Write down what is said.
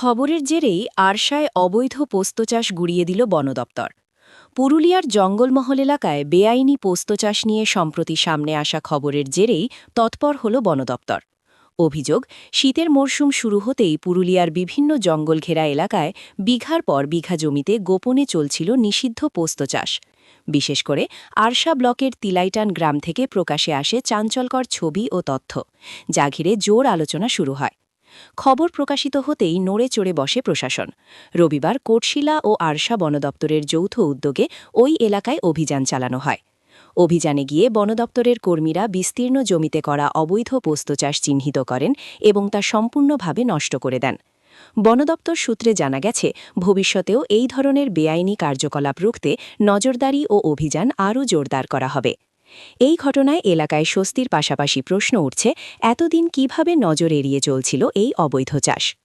খবরের জেরেই আরশায় অবৈধ পোস্ত চাষ গুড়িয়ে দিল বন দপ্তর। পুরুলিয়ার জঙ্গলমহল এলাকায় বেআইনি পোস্ত চাষ নিয়ে সম্প্রতি সামনে আসা খবরের জেরেই তৎপর হল বন দপ্তর। অভিযোগ, শীতের মরশুম শুরু হতেই পুরুলিয়ার বিভিন্ন জঙ্গল ঘেরা এলাকায় বিঘার পর বিঘা জমিতে গোপনে চলছিল নিষিদ্ধ পোস্ত চাষ বিশেষ করে আরশা ব্লকের তিলাইটান গ্রাম থেকে প্রকাশে আসে চাঞ্চলকর ছবি ও তথ্য। যা ঘিরে জোর আলোচনা শুরু হয়। খবর প্রকাশিত হতেই নড়ে চড়ে বসে প্রশাসন। রবিবার কোটশিলা ও আরশা বন দপ্তরের যৌথ উদ্যোগে ওই এলাকায় অভিযান চালানো হয়। অভিযানে গিয়ে বন দপ্তরের কর্মীরা বিস্তীর্ণ জমিতে করা অবৈধ পোস্ত চাষ চিহ্নিত করেন এবং তা সম্পূর্ণভাবে নষ্ট করে দেন। বন দপ্তর সূত্রে জানা গেছে, ভবিষ্যতেও এই ধরনের বেআইনি কার্যকলাপ রুখতে নজরদারি ও অভিযান আরও জোরদার করা হবে। এই ঘটনায় এলাকায় স্বস্তির পাশাপাশি প্রশ্ন উঠছে, এতদিন কীভাবে নজর এড়িয়ে চলছিল এই অবৈধ চাষ?